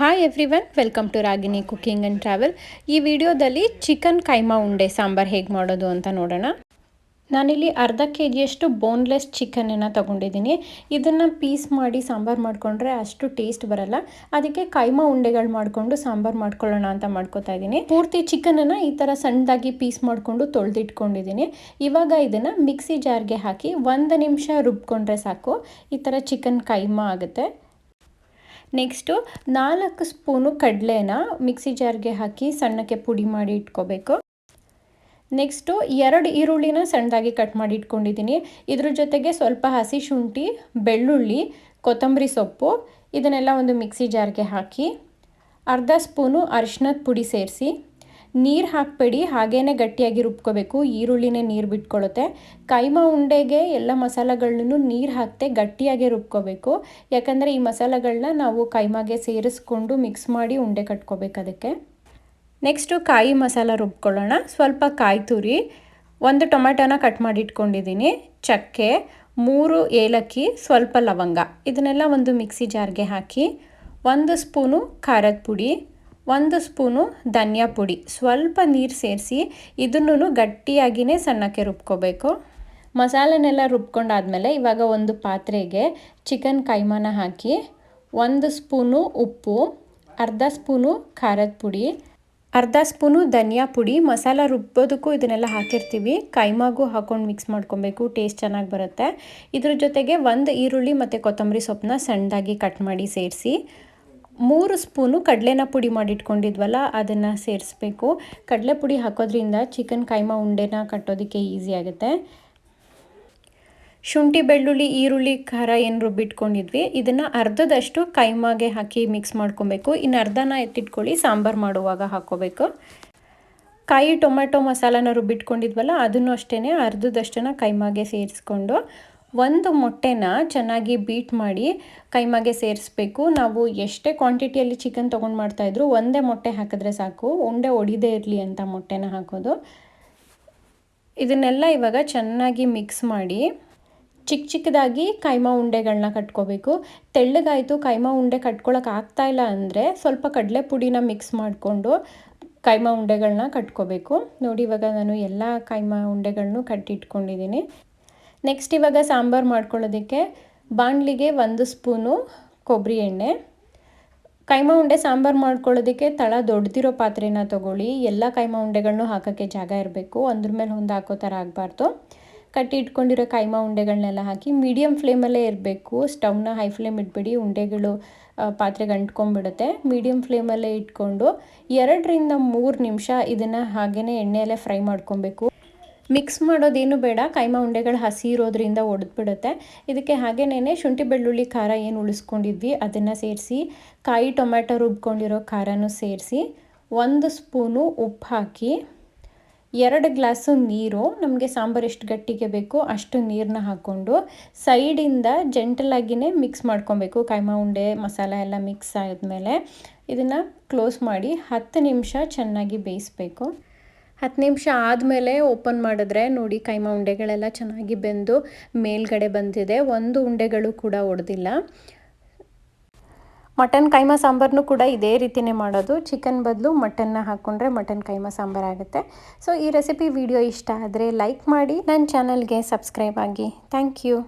Hi everyone welcome to Ragini cooking and travel ಈ ವಿಡಿಯೋದಲ್ಲಿ chicken keema ಉಂಡೆ ಸಾಂಬಾರು ಹೇಗೆ ಮಾಡೋದು ಅಂತ ನೋಡೋಣ. ನಾನಿಲ್ಲಿ ಅರ್ಧ ಕೆ ಜಿಯಷ್ಟು ಬೋನ್ಲೆಸ್ ಚಿಕನನ್ನು ತೊಗೊಂಡಿದ್ದೀನಿ. ಇದನ್ನು ಪೀಸ್ ಮಾಡಿ ಸಾಂಬಾರು ಮಾಡಿಕೊಂಡ್ರೆ ಅಷ್ಟು ಟೇಸ್ಟ್ ಬರಲ್ಲ. ಅದಕ್ಕೆ ಕೈಮಾ ಉಂಡೆಗಳು ಮಾಡಿಕೊಂಡು ಸಾಂಬಾರು ಮಾಡ್ಕೊಳ್ಳೋಣ ಅಂತ ಮಾಡ್ಕೋತಾ ಇದ್ದೀನಿ. ಪೂರ್ತಿ ಚಿಕನನ್ನು ಈ ಥರ ಸಣ್ಣದಾಗಿ ಪೀಸ್ ಮಾಡಿಕೊಂಡು ತೊಳೆದಿಟ್ಕೊಂಡಿದ್ದೀನಿ. ಇವಾಗ ಇದನ್ನು ಮಿಕ್ಸಿ ಜಾರ್ಗೆ ಹಾಕಿ ಒಂದು ನಿಮಿಷ ರುಬ್ಕೊಂಡ್ರೆ ಸಾಕು. ಈ ಥರ ಚಿಕನ್ ಕೈಮಾ ಆಗುತ್ತೆ. ನೆಕ್ಸ್ಟು ನಾಲ್ಕು ಸ್ಪೂನು ಕಡಲೆನ ಮಿಕ್ಸಿ ಜಾರ್ಗೆ ಹಾಕಿ ಸಣ್ಣಕ್ಕೆ ಪುಡಿ ಮಾಡಿ ಇಟ್ಕೋಬೇಕು. ನೆಕ್ಸ್ಟು ಎರಡು ಈರುಳ್ಳಿನ ಸಣ್ಣದಾಗಿ ಕಟ್ ಮಾಡಿ ಇಟ್ಕೊಂಡಿದ್ದೀನಿ. ಇದ್ರ ಜೊತೆಗೆ ಸ್ವಲ್ಪ ಹಸಿ ಶುಂಠಿ, ಬೆಳ್ಳುಳ್ಳಿ, ಕೊತ್ತಂಬರಿ ಸೊಪ್ಪು, ಇದನ್ನೆಲ್ಲ ಒಂದು ಮಿಕ್ಸಿ ಜಾರ್ಗೆ ಹಾಕಿ ಅರ್ಧ ಸ್ಪೂನು ಅರಿಶಿನದ ಪುಡಿ ಸೇರಿಸಿ. ನೀರು ಹಾಕಬೇಡಿ ಹಾಗೇ ಗಟ್ಟಿಯಾಗಿ ರುಬ್ಕೋಬೇಕು. ಈರುಳ್ಳಿನೇ ನೀರು ಬಿಟ್ಕೊಳ್ಳುತ್ತೆ ಕೈಮಾ ಉಂಡೆಗೆ ಎಲ್ಲ ಮಸಾಲೆಗಳನ್ನೂ ನೀರು ಹಾಕ್ತೆ ಗಟ್ಟಿಯಾಗಿ ರುಬ್ಕೋಬೇಕು. ಯಾಕಂದರೆ ಈ ಮಸಾಲೆಗಳನ್ನ ನಾವು ಕೈಮಾಗೆ ಸೇರಿಸ್ಕೊಂಡು ಮಿಕ್ಸ್ ಮಾಡಿ ಉಂಡೆ ಕಟ್ಕೋಬೇಕು ಅದಕ್ಕೆ. ನೆಕ್ಸ್ಟು ಕಾಯಿ ಮಸಾಲ ರುಬ್ಕೊಳ್ಳೋಣ. ಸ್ವಲ್ಪ ಕಾಯಿ ತುರಿ, ಒಂದು ಟೊಮೆಟೊನ ಕಟ್ ಮಾಡಿ ಇಟ್ಕೊಂಡಿದ್ದೀನಿ ಚಕ್ಕೆ, ಮೂರು ಏಲಕ್ಕಿ, ಸ್ವಲ್ಪ ಲವಂಗ. ಇದನ್ನೆಲ್ಲ ಒಂದು ಮಿಕ್ಸಿ ಜಾರ್ಗೆ ಹಾಕಿ, ಒಂದು ಸ್ಪೂನು ಖಾರದ ಪುಡಿ ಒಂದು ಸ್ಪೂನು ಧನಿಯಾ ಪುಡಿ. ಸ್ವಲ್ಪ ನೀರು ಸೇರಿಸಿ ಇದನ್ನು ಗಟ್ಟಿಯಾಗಿಯೇ ಸಣ್ಣಕ್ಕೆ ರುಬ್ಕೋಬೇಕು. ಮಸಾಲೆನೆಲ್ಲ ರುಬ್ಕೊಂಡಾದಮೇಲೆ ಇವಾಗ ಒಂದು ಪಾತ್ರೆಗೆ ಚಿಕನ್ ಕೈಮಾನ ಹಾಕಿ, ಒಂದು ಸ್ಪೂನು ಉಪ್ಪು, ಅರ್ಧ ಸ್ಪೂನು ಖಾರದ ಪುಡಿ, ಅರ್ಧ ಸ್ಪೂನು ಧನಿಯಾ ಪುಡಿ. ಮಸಾಲ ರುಬ್ಬೋದಕ್ಕೂ ಇದನ್ನೆಲ್ಲ ಹಾಕಿರ್ತೀವಿ. ಕೈಮಾಗೂ ಹಾಕೊಂಡು ಮಿಕ್ಸ್ ಮಾಡ್ಕೊಬೇಕು. ಟೇಸ್ಟ್ ಚೆನ್ನಾಗಿ ಬರುತ್ತೆ. ಇದ್ರ ಜೊತೆಗೆ ಒಂದು ಈರುಳ್ಳಿ ಮತ್ತು ಕೊತ್ತಂಬರಿ ಸೊಪ್ಪನ್ನ ಸಣ್ಣದಾಗಿ ಕಟ್ ಮಾಡಿ ಸೇರಿಸಿ ಮೂರು ಸ್ಪೂನು ಕಡಲೆನ ಪುಡಿ ಮಾಡಿಟ್ಕೊಂಡಿದ್ವಲ್ಲ, ಅದನ್ನು ಸೇರಿಸ್ಬೇಕು. ಕಡಲೆ ಪುಡಿ ಹಾಕೋದ್ರಿಂದ ಚಿಕನ್ ಕೈಮಾ ಉಂಡೆನ ಕಟ್ಟೋದಕ್ಕೆ ಈಸಿ ಆಗುತ್ತೆ. ಶುಂಠಿ, ಬೆಳ್ಳುಳ್ಳಿ, ಈರುಳ್ಳಿ, ಖಾರ ಏನು ರುಬ್ಬಿಟ್ಕೊಂಡಿದ್ವಿ. ಇದನ್ನು ಅರ್ಧದಷ್ಟು ಕೈಮಾಗೆ ಹಾಕಿ ಮಿಕ್ಸ್ ಮಾಡ್ಕೊಬೇಕು. ಇನ್ನು ಅರ್ಧನ ಎತ್ತಿಟ್ಕೊಳ್ಳಿ, ಸಾಂಬಾರು ಮಾಡುವಾಗ ಹಾಕೋಬೇಕು. ಕಾಯಿ ಟೊಮೆಟೊ ಮಸಾಲಾನ ರುಬ್ಬಿಟ್ಕೊಂಡಿದ್ವಲ್ಲ, ಅದನ್ನು ಅಷ್ಟೇ ಅರ್ಧದಷ್ಟನ್ನು ಕೈಮಾಗೆ ಸೇರಿಸ್ಕೊಂಡು ಒಂದು ಮೊಟ್ಟೆನ ಚೆನ್ನಾಗಿ ಬೀಟ್ ಮಾಡಿ ಕೈಮಾಗೆ ಸೇರಿಸ್ಬೇಕು. ನಾವು ಎಷ್ಟೇ ಕ್ವಾಂಟಿಟಿಯಲ್ಲಿ ಚಿಕನ್ ತೊಗೊಂಡು ಮಾಡ್ತಾಯಿದ್ರು ಒಂದೇ ಮೊಟ್ಟೆ ಹಾಕಿದ್ರೆ ಸಾಕು. ಉಂಡೆ ಒಡಿದೇ ಇರಲಿ ಅಂತ ಮೊಟ್ಟೆನ ಹಾಕೋದು. ಇದನ್ನೆಲ್ಲ ಇವಾಗ ಚೆನ್ನಾಗಿ ಮಿಕ್ಸ್ ಮಾಡಿ ಚಿಕ್ಕ ಚಿಕ್ಕದಾಗಿ ಕೈಮಾ ಉಂಡೆಗಳನ್ನ ಕಟ್ಕೋಬೇಕು. ತೆಳ್ಳಗಾಯಿತು ಕೈಮಾ ಉಂಡೆ ಕಟ್ಕೊಳಕ್ಕೆ ಇಲ್ಲ ಅಂದರೆ ಸ್ವಲ್ಪ ಕಡಲೆ ಪುಡಿನ ಮಿಕ್ಸ್ ಮಾಡಿಕೊಂಡು ಕೈಮಾ ಉಂಡೆಗಳನ್ನ ಕಟ್ಕೋಬೇಕು. ನೋಡಿ ಇವಾಗ ನಾನು ಎಲ್ಲ ಕೈಮಾ ಉಂಡೆಗಳನ್ನೂ ಕಟ್ಟಿಟ್ಕೊಂಡಿದ್ದೀನಿ. ನೆಕ್ಸ್ಟ್ ಇವಾಗ ಸಾಂಬಾರು ಮಾಡ್ಕೊಳ್ಳೋದಕ್ಕೆ ಬಾಣಲಿಗೆ ಒಂದು ಸ್ಪೂನು ಕೊಬ್ಬರಿ ಎಣ್ಣೆ. ಕೈಮ ಉಂಡೆ ಸಾಂಬಾರು ಮಾಡ್ಕೊಳ್ಳೋದಕ್ಕೆ ತಳ ದೊಡ್ಡದಿರೋ ಪಾತ್ರೆನ ತೊಗೊಳ್ಳಿ. ಎಲ್ಲ ಕೈಮ ಉಂಡೆಗಳನ್ನೂ ಹಾಕೋಕ್ಕೆ ಜಾಗ ಇರಬೇಕು. ಅಂದ್ರ ಮೇಲೆ ಹಾಕೋ ಥರ ಆಗಬಾರ್ದು. ಕಟ್ಟಿ ಇಟ್ಕೊಂಡಿರೋ ಕೈಮ ಉಂಡೆಗಳನ್ನೆಲ್ಲ ಹಾಕಿ ಮೀಡಿಯಮ್ ಫ್ಲೇಮಲ್ಲೇ ಇರಬೇಕು. ಸ್ಟವ್ನ ಹೈ ಫ್ಲೇಮ್ ಇಟ್ಬಿಡಿ. ಉಂಡೆಗಳು ಪಾತ್ರೆಗೆ ಅಂಟ್ಕೊಂಡ್ಬಿಡುತ್ತೆ. ಮೀಡಿಯಮ್ ಫ್ಲೇಮಲ್ಲೇ ಇಟ್ಕೊಂಡು ಎರಡರಿಂದ ಮೂರು ನಿಮಿಷ ಇದನ್ನು ಹಾಗೆಯೇ ಎಣ್ಣೆಯಲ್ಲೇ ಫ್ರೈ ಮಾಡ್ಕೊಬೇಕು. ಮಿಕ್ಸ್ ಮಾಡೋದೇನು ಬೇಡ. ಕೈಮಾ ಉಂಡೆಗಳು ಹಸಿ ಇರೋದ್ರಿಂದ ಒಡೆದ್ಬಿಡುತ್ತೆ. ಇದಕ್ಕೆ ಹಾಗೇನೇ ಶುಂಠಿ ಬೆಳ್ಳುಳ್ಳಿ ಖಾರ ಏನು ಉಳಿಸ್ಕೊಂಡಿದ್ವಿ, ಅದನ್ನು ಸೇರಿಸಿ, ಕಾಯಿ ಟೊಮ್ಯಾಟೊ ರುಬ್ಕೊಂಡಿರೋ ಖಾರನೂ ಸೇರಿಸಿ, ಒಂದು ಸ್ಪೂನು ಉಪ್ಪು ಹಾಕಿ, ಎರಡು ಗ್ಲಾಸು ನೀರು, ನಮಗೆ ಸಾಂಬಾರು ಎಷ್ಟು ಗಟ್ಟಿಗೆ ಬೇಕು ಅಷ್ಟು ನೀರನ್ನ ಹಾಕ್ಕೊಂಡು ಸೈಡಿಂದ ಜೆಂಟಲಾಗಿಯೇ ಮಿಕ್ಸ್ ಮಾಡ್ಕೊಬೇಕು. ಕೈಮಾ ಉಂಡೆ, ಮಸಾಲ ಎಲ್ಲ ಮಿಕ್ಸ್ ಆದಮೇಲೆ ಇದನ್ನು ಕ್ಲೋಸ್ ಮಾಡಿ ಹತ್ತು ನಿಮಿಷ ಚೆನ್ನಾಗಿ ಬೇಯಿಸ್ಬೇಕು. ಹತ್ತು ನಿಮಿಷ ಆದಮೇಲೆ ಓಪನ್ ಮಾಡಿದ್ರೆ ನೋಡಿ ಕೈಮ ಉಂಡೆಗಳೆಲ್ಲ ಚೆನ್ನಾಗಿ ಬೆಂದು ಮೇಲ್ಗಡೆ ಬಂದಿದೆ. ಒಂದು ಉಂಡೆಗಳು ಕೂಡ ಒಡೆದಿಲ್ಲ. ಮಟನ್ ಕೈಮಾ ಸಾಂಬಾರನ್ನು ಕೂಡ ಇದೇ ರೀತಿಯೇ ಮಾಡೋದು. ಚಿಕನ್ ಬದಲು ಮಟನ್ನ ಹಾಕ್ಕೊಂಡ್ರೆ ಮಟನ್ ಕೈಮಾ ಸಾಂಬಾರು ಆಗುತ್ತೆ. ಸೊ ಈ ರೆಸಿಪಿ ವಿಡಿಯೋ ಇಷ್ಟ ಆದರೆ ಲೈಕ್ ಮಾಡಿ. ನನ್ನ ಚಾನಲ್ಗೆ ಸಬ್ಸ್ಕ್ರೈಬ್ ಆಗಿ. Thank you